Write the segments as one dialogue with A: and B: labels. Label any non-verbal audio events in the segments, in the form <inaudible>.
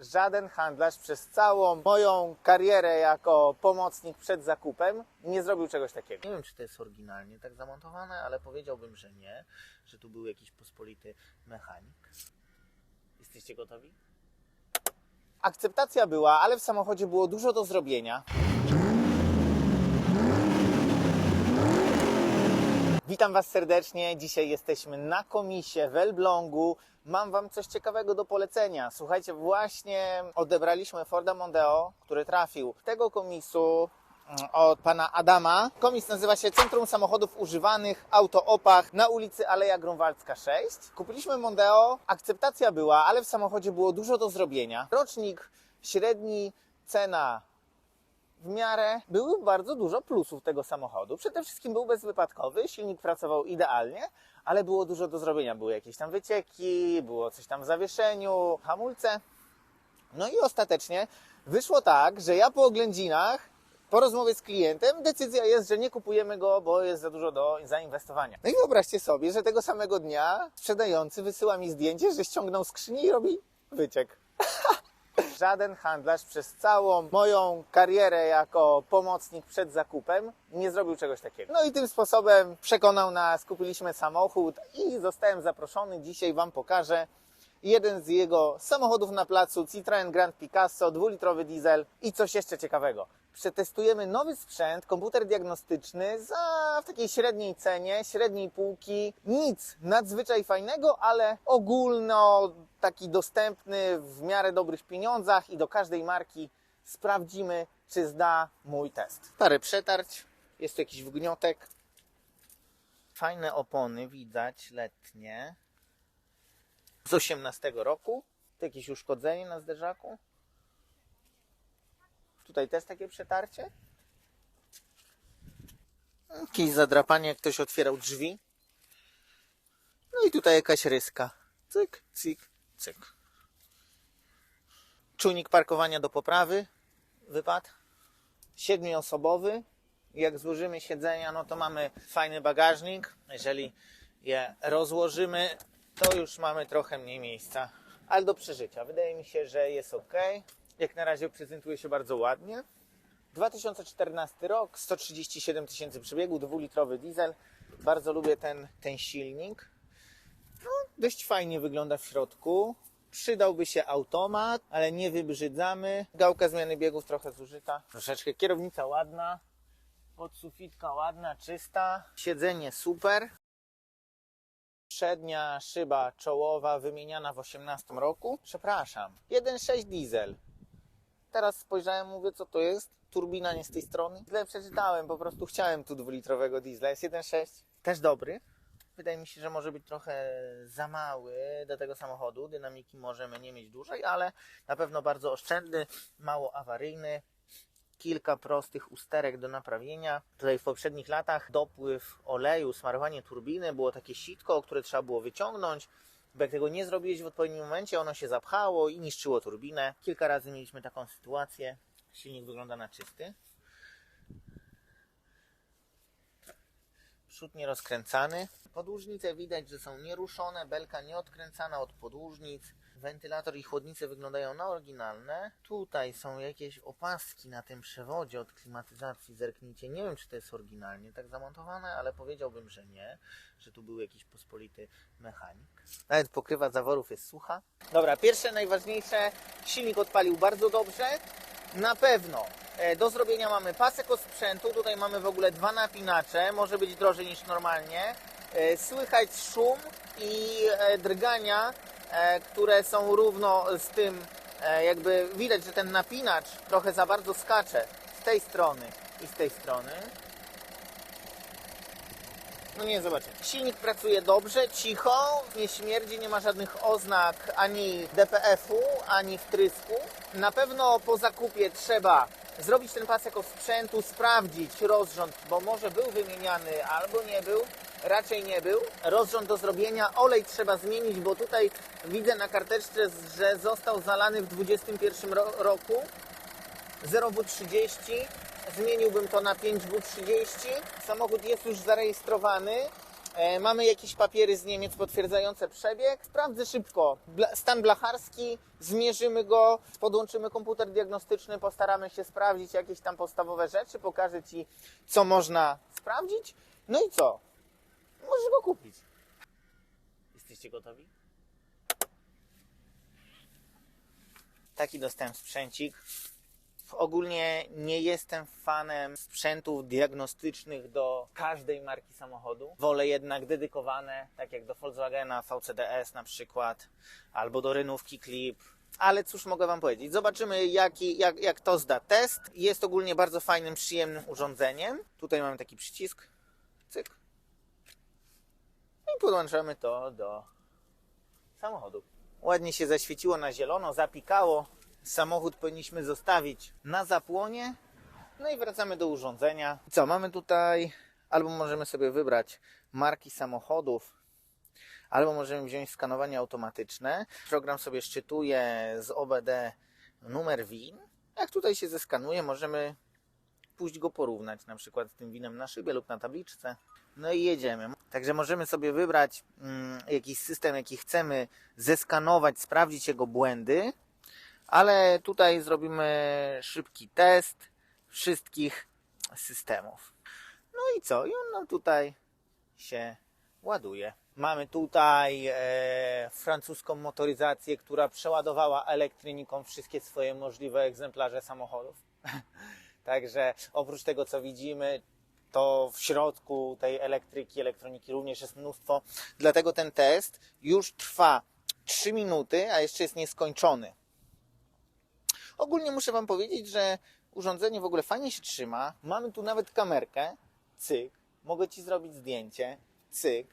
A: Żaden handlarz przez całą moją karierę jako pomocnik przed zakupem nie zrobił czegoś takiego.
B: Nie wiem, czy to jest oryginalnie tak zamontowane, ale powiedziałbym, że nie, że tu był jakiś pospolity mechanik. Jesteście gotowi?
A: Akceptacja była, ale w samochodzie było dużo do zrobienia. Witam Was serdecznie. Dzisiaj jesteśmy na komisie w Elblągu. Mam Wam coś ciekawego do polecenia. Słuchajcie, właśnie odebraliśmy Forda Mondeo, który trafił tego komisu mm, od pana Adama. Komis nazywa się Centrum Samochodów Używanych Auto Opach na ulicy Aleja Grunwaldzka 6. Kupiliśmy Mondeo, akceptacja była, ale w samochodzie było dużo do zrobienia. Rocznik średni, cena w miarę były bardzo dużo plusów tego samochodu. Przede wszystkim był bezwypadkowy, silnik pracował idealnie, ale było dużo do zrobienia. Były jakieś tam wycieki, było coś tam w zawieszeniu, hamulce. No i ostatecznie wyszło tak, że ja po oględzinach, po rozmowie z klientem, decyzja jest, że nie kupujemy go, bo jest za dużo do zainwestowania. No i wyobraźcie sobie, że tego samego dnia sprzedający wysyła mi zdjęcie, że ściągnął skrzynię i robi wyciek. Żaden handlarz przez całą moją karierę jako pomocnik przed zakupem nie zrobił czegoś takiego. No i tym sposobem przekonał nas, kupiliśmy samochód i zostałem zaproszony. Dzisiaj Wam pokażę jeden z jego samochodów na placu Citroen Grand Picasso, dwulitrowy diesel i coś jeszcze ciekawego. Przetestujemy nowy sprzęt, komputer diagnostyczny za w takiej średniej cenie, średniej półki. Nic nadzwyczaj fajnego, ale ogólno taki dostępny w miarę dobrych pieniądzach i do każdej marki sprawdzimy, czy zda mój test. Stary przetarć, jest tu jakiś wgniotek.
B: Fajne opony, widać, letnie.
A: z 18 roku. Tu jakieś uszkodzenie na zderzaku. Tutaj też takie przetarcie. Jakieś zadrapanie, ktoś otwierał drzwi. No i tutaj jakaś ryska. Cyk, cyk, cyk. Czujnik parkowania do poprawy. Wypadł. Siedmioosobowy. Jak złożymy siedzenia, no to mamy fajny bagażnik. Jeżeli je rozłożymy, to już mamy trochę mniej miejsca, ale do przeżycia. Wydaje mi się, że jest ok. Jak na razie prezentuje się bardzo ładnie. 2014 rok, 137 tysięcy przebiegu, dwulitrowy diesel. Bardzo lubię ten, ten silnik. No, dość fajnie wygląda w środku. Przydałby się automat, ale nie wybrzydzamy. Gałka zmiany biegów trochę zużyta. Troszeczkę kierownica ładna. Podsufitka ładna, czysta. Siedzenie super. Przednia szyba czołowa wymieniana w 18 roku. Przepraszam. 1.6 diesel. Teraz spojrzałem, mówię, co to jest? Turbina nie z tej strony. Źle przeczytałem, po prostu chciałem tu dwulitrowego diesla. Jest 1.6. Też dobry. Wydaje mi się, że może być trochę za mały do tego samochodu. Dynamiki możemy nie mieć dłużej, ale na pewno bardzo oszczędny, mało awaryjny kilka prostych usterek do naprawienia. Tutaj w poprzednich latach dopływ oleju, smarowanie turbiny było takie sitko, które trzeba było wyciągnąć. Bo jak tego nie zrobiłeś w odpowiednim momencie, ono się zapchało i niszczyło turbinę. Kilka razy mieliśmy taką sytuację. Silnik wygląda na czysty. Przód nierozkręcany. Podłużnice widać, że są nieruszone, belka nieodkręcana od podłużnic. Wentylator i chłodnice wyglądają na oryginalne. Tutaj są jakieś opaski na tym przewodzie od klimatyzacji. Zerknijcie. Nie wiem, czy to jest oryginalnie tak zamontowane, ale powiedziałbym, że nie. Że tu był jakiś pospolity mechanik. Nawet pokrywa zaworów jest sucha. Dobra, pierwsze, najważniejsze. Silnik odpalił bardzo dobrze. Na pewno do zrobienia mamy pasek od sprzętu. Tutaj mamy w ogóle dwa napinacze. Może być drożej niż normalnie. E, Słychać szum i e, drgania, e, które są równo z tym, e, jakby widać, że ten napinacz trochę za bardzo skacze z tej strony i z tej strony. No nie, zobaczcie. Silnik pracuje dobrze, cicho, nie śmierdzi, nie ma żadnych oznak ani DPF-u, ani wtrysku. Na pewno po zakupie trzeba zrobić ten pasek od sprzętu, sprawdzić rozrząd, bo może był wymieniany albo nie był. Raczej nie był. Rozrząd do zrobienia. Olej trzeba zmienić, bo tutaj widzę na karteczce, że został zalany w 2021 ro- roku. 0W30, zmieniłbym to na 5W30. Samochód jest już zarejestrowany. E, mamy jakieś papiery z Niemiec potwierdzające przebieg. Sprawdzę szybko stan blacharski, zmierzymy go, podłączymy komputer diagnostyczny, postaramy się sprawdzić jakieś tam podstawowe rzeczy, pokażę Ci, co można sprawdzić. No i co? Możesz go kupić. Jesteście gotowi? Taki dostałem sprzęcik. Ogólnie nie jestem fanem sprzętów diagnostycznych do każdej marki samochodu. Wolę jednak dedykowane, tak jak do Volkswagena VCDS na przykład, albo do Renówki Clip. Ale cóż mogę Wam powiedzieć? Zobaczymy, jaki, jak, jak to zda test. Jest ogólnie bardzo fajnym, przyjemnym urządzeniem. Tutaj mamy taki przycisk. Cyk. I podłączamy to do samochodu. Ładnie się zaświeciło na zielono, zapikało. Samochód powinniśmy zostawić na zapłonie. No i wracamy do urządzenia. Co, mamy tutaj, albo możemy sobie wybrać marki samochodów, albo możemy wziąć skanowanie automatyczne. Program sobie szczytuje z OBD numer WIN. Jak tutaj się zeskanuje, możemy pójść go porównać, na przykład z tym winem na szybie lub na tabliczce. No i jedziemy. Także możemy sobie wybrać mm, jakiś system, jaki chcemy zeskanować, sprawdzić jego błędy, ale tutaj zrobimy szybki test wszystkich systemów. No i co? I on nam tutaj się ładuje. Mamy tutaj e, francuską motoryzację, która przeładowała elektryniką wszystkie swoje możliwe egzemplarze samochodów. <laughs> Także oprócz tego, co widzimy, to w środku tej elektryki, elektroniki również jest mnóstwo. Dlatego ten test już trwa 3 minuty, a jeszcze jest nieskończony. Ogólnie muszę Wam powiedzieć, że urządzenie w ogóle fajnie się trzyma. Mamy tu nawet kamerkę, cyk. Mogę Ci zrobić zdjęcie, cyk.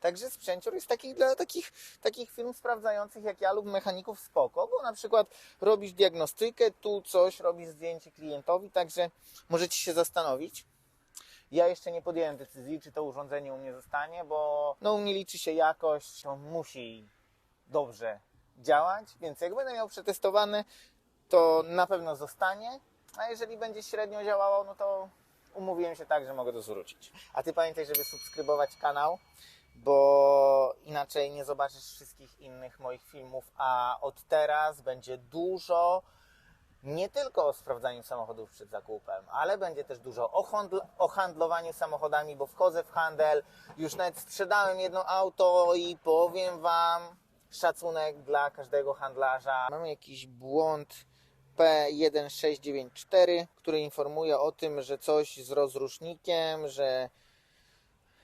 A: Także sprzęcior jest taki dla takich, takich firm sprawdzających jak ja lub mechaników spoko, bo na przykład robisz diagnostykę, tu coś, robisz zdjęcie klientowi, także możecie się zastanowić. Ja jeszcze nie podjąłem decyzji, czy to urządzenie u mnie zostanie, bo no, u mnie liczy się jakość, to musi dobrze działać, więc jak będę miał przetestowane, to na pewno zostanie, a jeżeli będzie średnio działało, no to umówiłem się tak, że mogę to zwrócić. A Ty pamiętaj, żeby subskrybować kanał, bo inaczej nie zobaczysz wszystkich innych moich filmów, a od teraz będzie dużo nie tylko o sprawdzaniu samochodów przed zakupem, ale będzie też dużo o, handl- o handlowaniu samochodami, bo wchodzę w handel, już nawet sprzedałem jedno auto i powiem Wam, szacunek dla każdego handlarza. Mamy jakiś błąd P1694, który informuje o tym, że coś z rozrusznikiem, że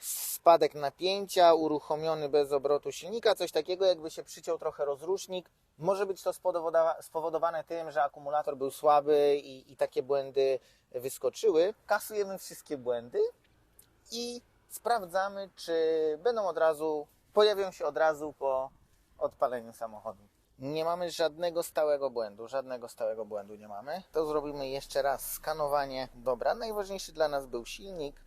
A: spadek napięcia, uruchomiony bez obrotu silnika, coś takiego, jakby się przyciął trochę rozrusznik. Może być to spowodowa- spowodowane tym, że akumulator był słaby i, i takie błędy wyskoczyły. Kasujemy wszystkie błędy i sprawdzamy, czy będą od razu, pojawią się od razu po odpaleniu samochodu. Nie mamy żadnego stałego błędu, żadnego stałego błędu nie mamy. To zrobimy jeszcze raz skanowanie. Dobra, najważniejszy dla nas był silnik.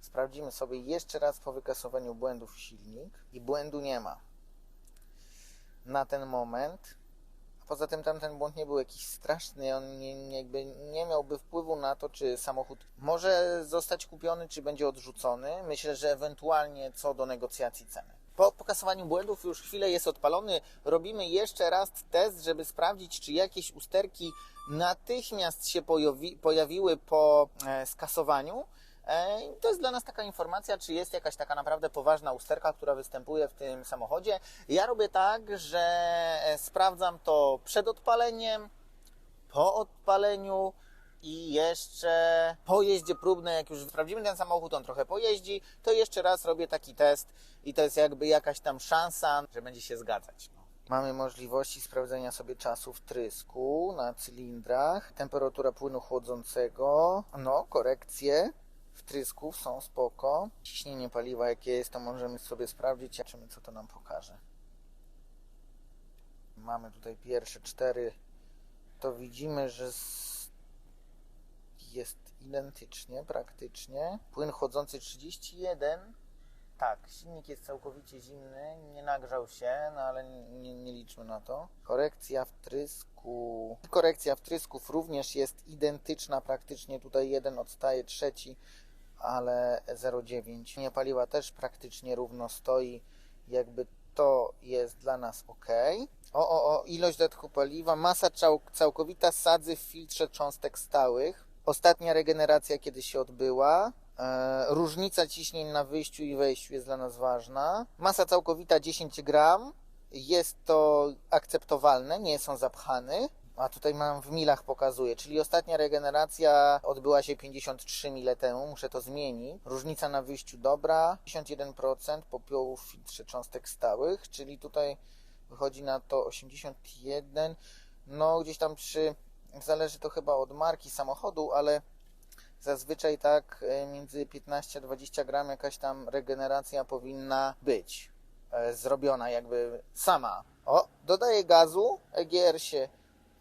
A: Sprawdzimy sobie jeszcze raz po wykasowaniu błędów silnik i błędu nie ma. Na ten moment. A poza tym tamten błąd nie był jakiś straszny, on nie, jakby nie miałby wpływu na to, czy samochód może zostać kupiony, czy będzie odrzucony. Myślę, że ewentualnie co do negocjacji ceny. Po pokasowaniu błędów już chwilę jest odpalony. Robimy jeszcze raz test, żeby sprawdzić, czy jakieś usterki natychmiast się pojawi, pojawiły po e, skasowaniu. E, To jest dla nas taka informacja, czy jest jakaś taka naprawdę poważna usterka, która występuje w tym samochodzie. Ja robię tak, że e, sprawdzam to przed odpaleniem, po odpaleniu i jeszcze po jeździe próbnej, jak już sprawdzimy ten samochód, on trochę pojeździ, to jeszcze raz robię taki test i to jest jakby jakaś tam szansa, że będzie się zgadzać. Mamy możliwości sprawdzenia sobie czasu wtrysku na cylindrach, temperatura płynu chłodzącego, no korekcje wtrysków są spoko. Ciśnienie paliwa jakie jest, to możemy sobie sprawdzić, zobaczymy co to nam pokaże. Mamy tutaj pierwsze cztery, to widzimy, że jest identycznie praktycznie. Płyn chodzący 31. Tak, silnik jest całkowicie zimny, nie nagrzał się, no ale nie, nie liczmy na to. Korekcja wtrysku. Korekcja wtrysków również jest identyczna praktycznie. Tutaj jeden odstaje, trzeci ale 0,9. Nie paliwa też praktycznie równo stoi, jakby to jest dla nas ok. O, o, o, ilość dodatku paliwa, masa cał, całkowita sadzy w filtrze cząstek stałych. Ostatnia regeneracja kiedy się odbyła. E, różnica ciśnień na wyjściu i wejściu jest dla nas ważna. Masa całkowita 10 gram. Jest to akceptowalne, nie są zapchane. A tutaj mam w milach pokazuje, czyli ostatnia regeneracja odbyła się 53 mile temu, muszę to zmienić. Różnica na wyjściu dobra, 51% popiołu w filtrze cząstek stałych, czyli tutaj wychodzi na to 81. No gdzieś tam przy, zależy to chyba od marki samochodu, ale zazwyczaj tak e, między 15 a 20 gram jakaś tam regeneracja powinna być e, zrobiona jakby sama. O, dodaję gazu, EGR się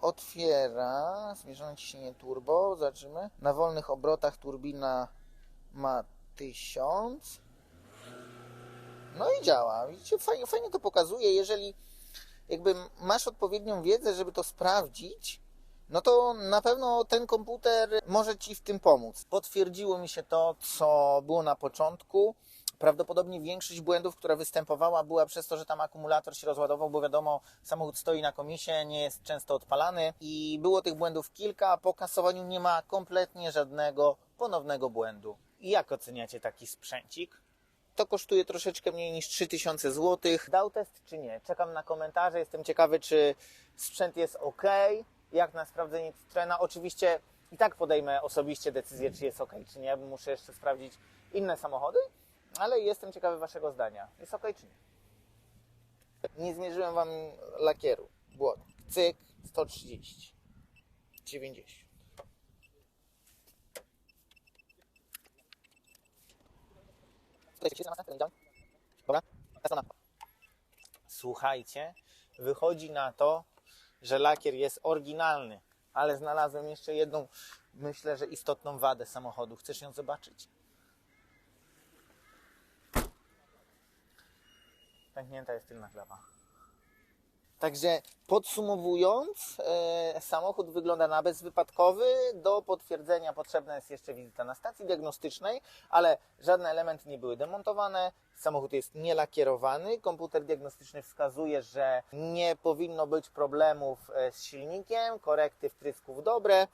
A: otwiera, zmierzone ciśnienie turbo, zobaczymy. Na wolnych obrotach turbina ma 1000. No i działa. Widzicie, fajnie, fajnie to pokazuje. Jeżeli jakby masz odpowiednią wiedzę, żeby to sprawdzić, no to na pewno ten komputer może Ci w tym pomóc. Potwierdziło mi się to, co było na początku. Prawdopodobnie większość błędów, która występowała, była przez to, że tam akumulator się rozładował, bo wiadomo, samochód stoi na komisie, nie jest często odpalany i było tych błędów kilka, po kasowaniu nie ma kompletnie żadnego ponownego błędu. Jak oceniacie taki sprzęcik? To kosztuje troszeczkę mniej niż 3000 zł. Dał test czy nie? Czekam na komentarze. Jestem ciekawy, czy sprzęt jest ok. Jak na sprawdzenie Citroena. Oczywiście i tak podejmę osobiście decyzję, czy jest ok, czy nie, bo muszę jeszcze sprawdzić inne samochody, ale jestem ciekawy Waszego zdania. Jest ok, czy nie? Nie zmierzyłem Wam lakieru. Błot. Cyk 130. 90. Tutaj się na następny dział. Dobra? Strona. Słuchajcie, wychodzi na to, że lakier jest oryginalny, ale znalazłem jeszcze jedną, myślę, że istotną wadę samochodu. Chcesz ją zobaczyć? Pęknięta jest tylna klawa. Także podsumowując, e, samochód wygląda na bezwypadkowy. Do potwierdzenia potrzebna jest jeszcze wizyta na stacji diagnostycznej, ale żadne elementy nie były demontowane. Samochód jest nielakierowany. Komputer diagnostyczny wskazuje, że nie powinno być problemów e, z silnikiem, korekty wtrysków dobre.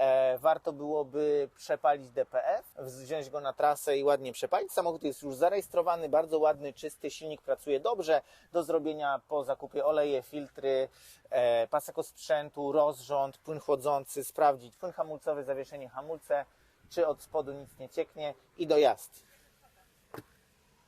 A: E, warto byłoby przepalić DPF, wziąć go na trasę i ładnie przepalić. Samochód jest już zarejestrowany, bardzo ładny, czysty, silnik pracuje dobrze. Do zrobienia po zakupie oleje, filtry, e, pasek sprzętu, rozrząd, płyn chłodzący, sprawdzić płyn hamulcowy, zawieszenie hamulce, czy od spodu nic nie cieknie i dojazd.